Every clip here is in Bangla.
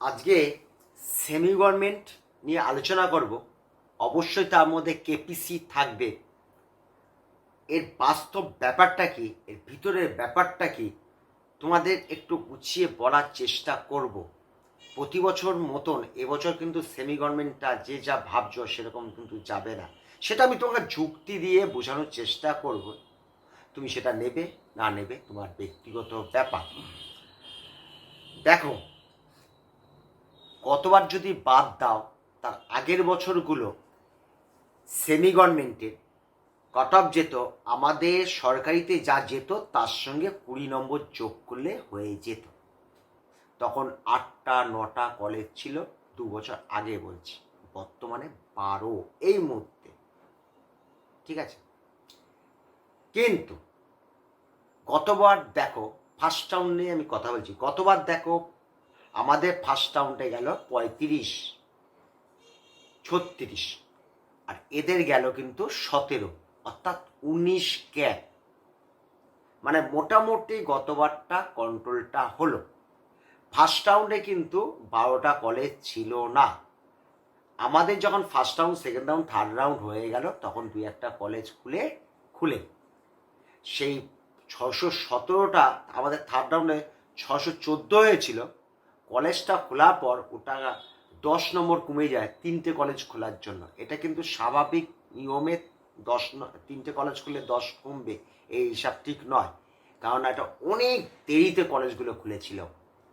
আজকে সেমি গভর্নমেন্ট নিয়ে আলোচনা করব। অবশ্যই তার মধ্যে কেপিসি থাকবে। এর বাস্তব ব্যাপারটা কি? এর ভিতরের ব্যাপারটা কি? তোমাদের একটু গুছিয়ে বলার চেষ্টা করব। প্রতি বছর মতন এবছর কিন্তু সেমি গভর্নমেন্টটা যে যা ভাবছ সেরকম কিন্তু যাবে না। সেটা আমি তোমাকে যুক্তি দিয়ে বোঝানোর চেষ্টা করব। তুমি সেটা নেবে, না নেবে, তোমার ব্যক্তিগত ব্যাপার। দেখো গতবার যদি বাদ দাও, তার আগের বছরগুলো সেমি গভর্নমেন্টের কট অফ যেত, আমাদের সরকারিতে যা যেত, তার সঙ্গে কুড়ি নম্বর যোগ করলে হয়ে যেত। তখন আটটা, নটা কলেজ ছিল, দু বছর আগে বলছি, বর্তমানে বারো এই মুহূর্তে। ঠিক আছে? কিন্তু, গতবার দেখো ফার্স্ট রাউন্ডে আমি কথা বলছি, গতবার দেখো আমাদের ফার্স্ট রাউন্ডে গেল পঁয়ত্রিশ, ছত্রিশ। আর এদের গেল কিন্তু সতেরো, অর্থাৎ উনিশ ক্যাপ। মানে মোটামুটি গতবারটা কন্ট্রোলটা হলো। ফার্স্ট রাউন্ডে কিন্তু বারোটা কলেজ ছিল না। আমাদের যখন first round second round third round হয়ে গেল, তখন দুই একটা কলেজ খুলে খুলে। সেই ছশো সতেরোটা, আমাদের থার্ড রাউন্ডে ছশো চোদ্দ হয়েছিল। কলেজটা খোলার পর ওটা দশ নম্বর কমে যায়, তিনটে কলেজ খোলার জন্য। এটা কিন্তু স্বাভাবিক নিয়মে দশ তিনটে কলেজ খুললে দশ কমবে, এই হিসাব ঠিক নয়। কারণ এটা অনেক দেরিতে কলেজগুলো খুলেছিল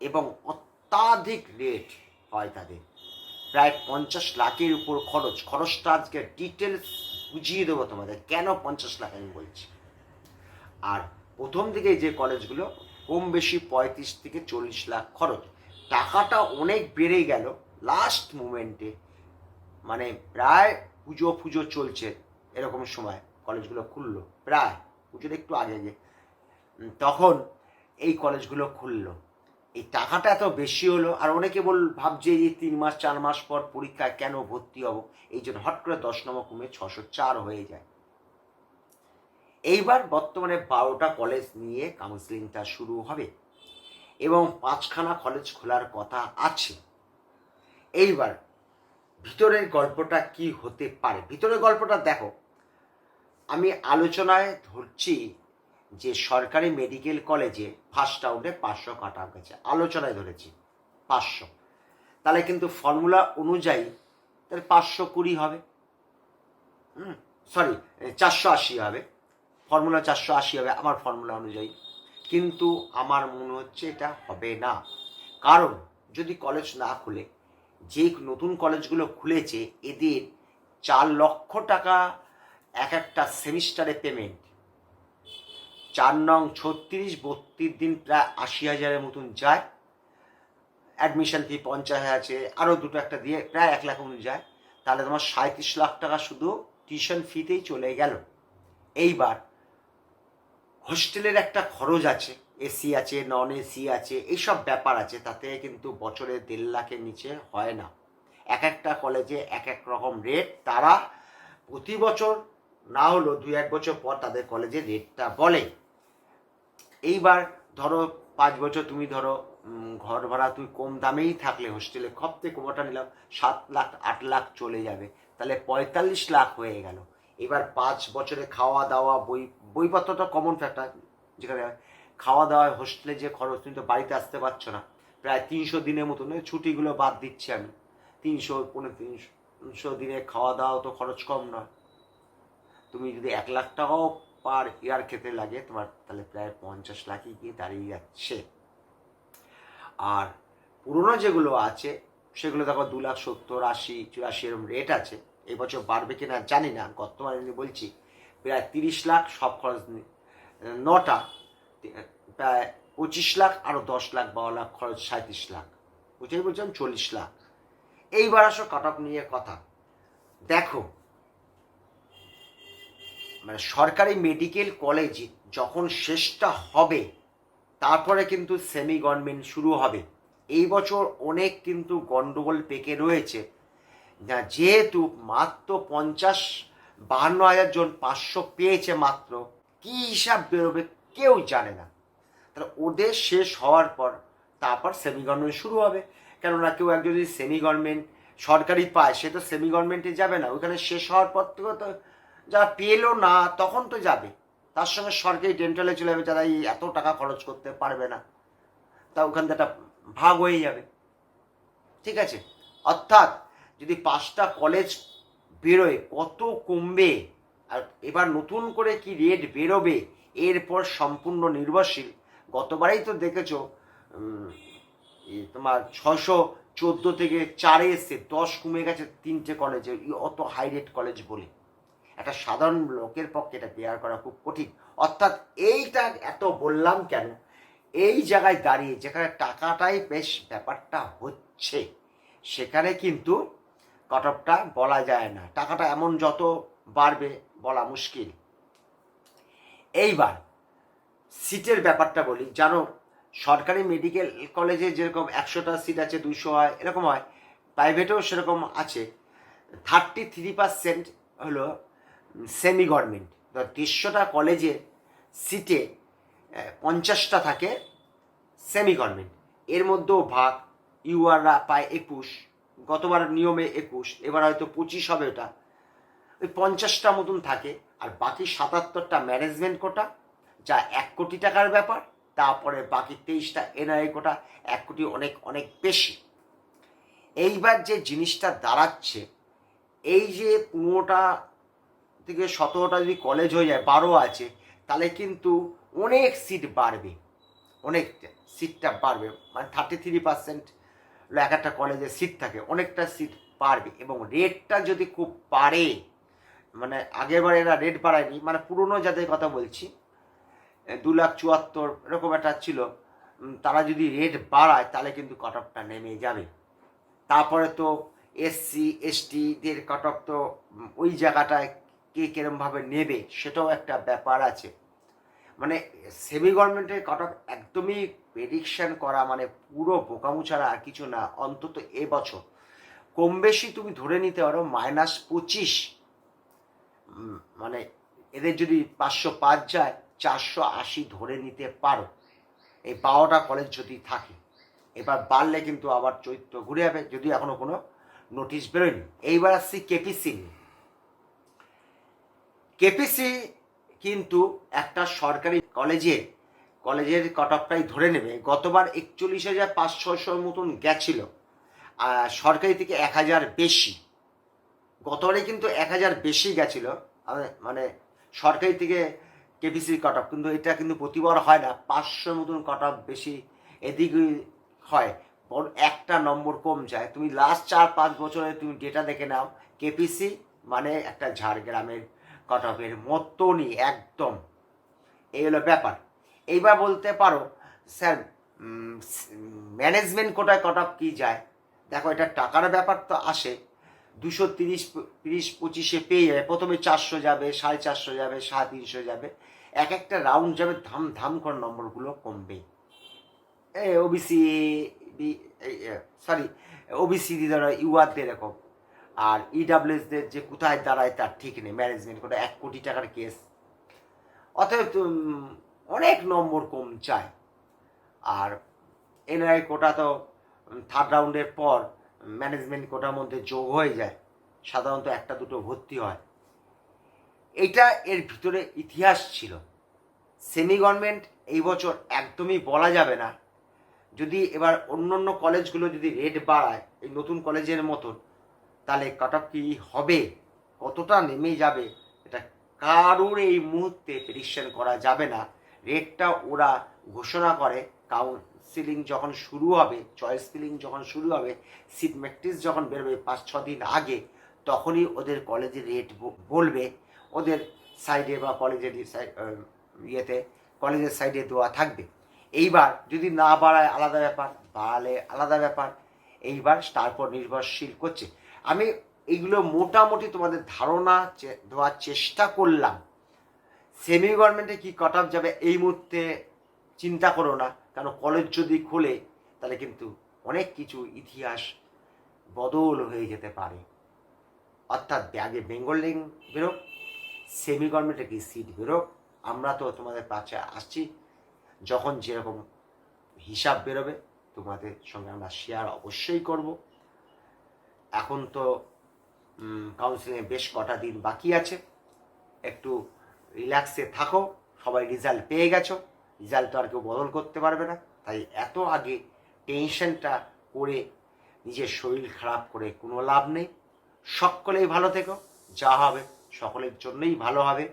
এবং অত্যাধিক রেট হয় তাদের। প্রায় পঞ্চাশ লাখের উপর খরচ। খরচটা আজকে ডিটেলস বুঝিয়ে দেবো তোমাদের, কেন পঞ্চাশ লাখ আমি বলছি। আর প্রথম দিকে যে কলেজগুলো কম বেশি পঁয়ত্রিশ থেকে চল্লিশ লাখ খরচ টাকাটা অনেক বেড়ে গেল লাস্ট মুমেন্টে মানে প্রায় পুজো ফুজো চলছে এরকম সময়। কলেজগুলো খুললো। প্রায়, পুজোর একটু আগে আগে। তখন এই কলেজগুলো খুললো। এই টাকাটা এত বেশি হলো, আর অনেকে বল, ভাবছে এই তিন মাস, চার মাস পর পরীক্ষায় কেন ভর্তি হব? এই জন্য হট করে দশ নম্বর কমে ছশো চার হয়ে যায়। এইবার বর্তমানে বারোটা কলেজ নিয়ে কাউন্সিলিংটা শুরু হবে। এবং পাঁচখানা কলেজ খোলার কথা আছে। এইবার, ভিতরের গল্পটা কি হতে পারে? ভিতরের গল্পটা দেখো। আমি আলোচনায় ধরছি যে সরকারি মেডিকেল কলেজে ফার্স্ট রাউন্ডে পাঁচশো কাটা গেছে। আলোচনায় ধরেছি, পাঁচশো। তাহলে কিন্তু ফর্মুলা অনুযায়ী তাহলে পাঁচশো কুড়ি হবে। হুম সরি চারশো আশি হবে। ফর্মুলা চারশো আশি হবে, আমার ফর্মুলা অনুযায়ী। কিন্তু আমার মনে হচ্ছে এটা হবে না। কারণ যদি কলেজ না খুলে, যে নতুন কলেজগুলো খুলেছে, এদের চার লক্ষ টাকা এক একটা সেমিস্টারে পেমেন্ট চার নং ছত্রিশ, বত্রিশ দিন প্রায় আশি হাজারের মতন যায়। অ্যাডমিশন ফি পঞ্চাশ হাজার আছে আরও দুটো একটা দিয়ে প্রায় এক লাখ মতন যায়। তাহলে তোমার সাঁত্রিশ লাখ টাকা শুধু টিউশন ফিতেই চলে গেল। এইবার হোস্টেলের একটা খরচ আছে, এসি আছে নন এসি আছে এইসব ব্যাপার আছে, তাতে কিন্তু বছরে দেড় লাখের নিচে হয় না। এক একটা কলেজে এক এক রকম রেট তারা প্রতি বছর, না হলেও দু এক বছর পর তাদের কলেজে রেটটা বলে। এইবার ধরো পাঁচ বছর তুমি ধরো ঘর ভাড়া তুই কম দামেই থাকলে হোস্টেলে খপ থেকে কমটা নিলাম, সাত লাখ, আট লাখ চলে যাবে। তাহলে পঁয়তাল্লিশ লাখ হয়ে গেল। এবার পাঁচ বছরে খাওয়া দাওয়া বই বইপত্রটা কমন ফ্যাক্টর যেখানে খাওয়া দাওয়া হোস্টেলে যে খরচ, তুমি তো বাড়িতে আসতে পারছ না। প্রায় তিনশো দিনের মতন ছুটিগুলো বাদ দিচ্ছি আমি। তিনশো পনেরো তিনশো দিনে খাওয়া দাওয়া তো খরচ কম নয়। তুমি যদি এক লাখ টাকাও পার ইয়ার খেতে লাগে, তোমার তাহলে প্রায় পঞ্চাশ লাখই গিয়ে দাঁড়িয়ে যাচ্ছে। আর পুরোনো যেগুলো আছে, সেগুলো দেখো দু লাখ সত্তর, আশি, চুরাশি এরকম রেট আছে। এবছর বাড়বে কিনা জানি না, আমি বলছি। প্রায় তিরিশ লাখ সব খরচ নটা, প্রায় পঁচিশ লাখ আরও দশ লাখ, বারো লাখ খরচ সাঁত্রিশ লাখ। বুঝেই বলছিলাম চল্লিশ লাখ। এইবার আসো কাট অফ নিয়ে কথা। দেখো মানে সরকারি মেডিকেল কলেজ যখন শেষটা হবে, তারপরে কিন্তু সেমি গভর্নমেন্ট শুরু হবে। এই বছর অনেক কিন্তু গন্ডগোল পেকে রয়েছে। যেহেতু মাত্র পঞ্চাশ বাহান্ন হাজার জন পাঁচশো পেয়েছে মাত্র। কী হিসাব বেরোবে কেউ জানে না। তাহলে ওদের শেষ হওয়ার পর তারপর সেমি গভর্নমেন্ট শুরু হবে। কেননা কেউ একজন যদি সেমি গভর্নমেন্ট সরকারি পায়, সে তো সেমি গভর্নমেন্টে যাবে না। ওখানে শেষ হওয়ার পর থেকে তো যারা পেল না, তখন তো যাবে। তার সঙ্গে সরকারি ডেন্টালে চলে যাবে, যারা এই এত টাকা খরচ করতে পারবে না। তা ওখান থেকে ভাগ হয়ে যাবে। ঠিক আছে? অর্থাৎ যদি পাঁচটা কলেজ বেরোয়, কত কমবে আর এবার নতুন করে কি রেট বেরোবে, এরপর সম্পূর্ণ নির্ভরশীল। গতবারেই তো দেখেছ তোমার ছশো চোদ্দ থেকে চারে এসছে, দশ কমে গেছে তিনটে কলেজে অত হাই রেট কলেজ বলে। একটা সাধারণ লোকের পক্ষে এটা বেয়ার করা খুব কঠিন। অর্থাৎ এইটা এত বললাম কেন? এই জায়গায় দাঁড়িয়ে যেখানে টাকাটাই বেশ ব্যাপারটা হচ্ছে, সেখানে কিন্তু কটপটা বলা যায় না। টাকাটা এমন যত বাড়বে বলা মুশকিল। এইবার সিটের ব্যাপারটা বলি। জানো, সরকারি মেডিকেল কলেজে যেরকম একশোটা সিট আছে দুশো হয়, এরকম হয়, প্রাইভেটেও সেরকম আছে। থার্টি থ্রি পার্সেন্ট হলো সেমি গভর্নমেন্ট ধর দেড়শোটা কলেজে সিটে পঞ্চাশটা থাকে সেমি গভর্নমেন্ট এর মধ্যেও ভাগ ইউআররা পায় একুশ। গতবার নিয়মে একুশ, এবার হয়তো পঁচিশ হবে ওটা। ওই পঞ্চাশটা মতন থাকে, আর বাকি সাতাত্তরটা ম্যানেজমেন্ট কোটা, যা এক কোটি টাকার ব্যাপার, তারপরে বাকি তেইশটা এনআই কোটা, এক কোটি অনেক অনেক বেশি। এইবার যে জিনিসটা দাঁড়াচ্ছে, এই যে পনেরোটা থেকে সতেরোটা যদি কলেজ হয়ে যায়, বারো আছে, তাহলে কিন্তু অনেক সিট বাড়বে, অনেক সিটটা বাড়বে মানে থার্টি থ্রি পার্সেন্ট এক একটা কলেজে সিট থাকে, অনেকটা সিট বাড়বে এবং রেটটা যদি খুব বাড়ে মানে আগের বার এরা রেট বাড়ায়নি মানে পুরনো যাদের কথা বলছি, দু লাখ চুয়াত্তর এরকম একটা ছিল তারা যদি রেট বাড়ায়, তাহলে কিন্তু কাট অফটা নেমে যাবে। তারপরে তো এসসি এসটিদের কাট অফ তো ওই জায়গাটায় কে কিরমভাবে নেবে, সেটাও একটা ব্যাপার আছে। মানে সেমি গভর্নমেন্টের কাট অফ একদমই প্রেডিকশন করা মানে পুরো বোকামু ছাড়া আর কিছু না, অন্তত এবছর কম বেশি তুমি ধরে নিতে পারো মাইনাস পঁচিশ। মানে এদের যদি পাঁচশো পাঁচ যায়, চারশো আশি ধরে নিতে পারো। এই বারোটা কলেজ যদি থাকে। এবার বাড়লে কিন্তু আবার চৈত্র ঘুরে যাবে যদি এখনও কোনো নোটিশ বেরোয়নি। এইবার আসছি কেপিসি কেপিসি কিন্তু একটা সরকারি কলেজে, কলেজের কট অফটাই ধরে নেবে। গতবার একচল্লিশ হাজার পাঁচশোশোর মতন গেছিল সরকারি থেকে এক হাজার বেশি। গতবারে কিন্তু এক হাজার বেশি গেছিল মানে সরকারি থেকে কেপিসির কট অফ কিন্তু এটা কিন্তু প্রতিবার হয় না, পাঁচশো মতন কাট অফ বেশি এদিক হয়। বড় একটা নম্বর কম যায়। তুমি লাস্ট চার পাঁচ বছরে তুমি ডেটা দেখে নাও কেপিসি মানে একটা ঝাড়গ্রামের কাট অফের মতনই, একদম। এই হলো ব্যাপার। এইবার বলতে পারো, স্যার ম্যানেজমেন্ট কোটায় কাট অফ কী যায়? দেখো, এটা টাকার ব্যাপার তো আসে। দুশো তিরিশ তিরিশ পঁচিশে পেয়ে যাবে। প্রথমে চারশো যাবে, সাড়ে চারশো যাবে, সাড়ে তিনশো যাবে। এক একটা রাউন্ড যাবে, ধাম ধাম করে নম্বরগুলো কমবে। ওবিসি সরি ওবিসি ধরো ইউআরদের এরকম। আর ইডাব্লিউএসদের যে কোথায় দাঁড়ায় তার ঠিক নেই। ম্যানেজমেন্ট কোটা এক কোটি টাকার কেস অতএব অনেক নম্বর কম চায়। আর এনআই কোটা তো থার্ড রাউন্ডের পর ম্যানেজমেন্ট কোটার মধ্যে যোগ হয়ে যায়। সাধারণত একটা দুটো ভর্তি হয়। এইটা এর ভিতরে ইতিহাস ছিল। সেমি গভর্নমেন্ট এই বছর একদমই বলা যাবে না। যদি এবার অন্য অন্য কলেজগুলো যদি রেট বাড়ায়, এই নতুন কলেজের মতন তাহলে কাট অফ কি হবে? কতটা নেমে যাবে? এটা কারোর এই মুহূর্তে প্রেডিকশন করা যাবে না। রেটটা ওরা ঘোষণা করে। কাউন্সিলিং যখন শুরু হবে চয়েস ফিলিং যখন শুরু হবে সিট ম্যাট্রিক্স যখন বেরোবে পাঁচ, ছ দিন আগে, তখনই ওদের কলেজের রেট বলবে। ওদের সাইডে বা কলেজের ইয়েতে কলেজের সাইডে দেওয়া থাকবে। এইবার যদি না বাড়ায় আলাদা ব্যাপার, বাড়ালে আলাদা ব্যাপার। এইবার তারপর নির্ভরশীল করছে। আমি এইগুলো মোটামুটি তোমাদের ধারণা দেওয়ার চেষ্টা করলাম। সেমি গভর্নমেন্টে কি কাট অফ যাবে এই মুহূর্তে চিন্তা করো না, কারণ কলেজ যদি খোলে, তাহলে কিন্তু অনেক কিছু ইতিহাস বদল হয়ে যেতে পারে। অর্থাৎ ব্যাগে বেঙ্গল লিঙ্ক বেরোক সেমি গভর্নমেন্টে কি সিট বেরোক। আমরা তো তোমাদের কাছে আসছি, যখন যেরকম হিসাব বেরোবে, তোমাদের সঙ্গে আমরা শেয়ার অবশ্যই করব। এখন তো কাউন্সিলিংয়ে বেশ কটা দিন বাকি আছে। একটু রিল্যাক্সে থাকো, সবাই রেজাল্ট পেয়ে গেছো। রেজাল্ট তো আর কেউ বদল করতে পারবে না। তাই এত আগে টেনশনটা করে নিজের শরীর খারাপ করে কোনো লাভ নেই। সকলেই ভালো থেকো, যা হবে সকলের জন্যই ভালো হবে।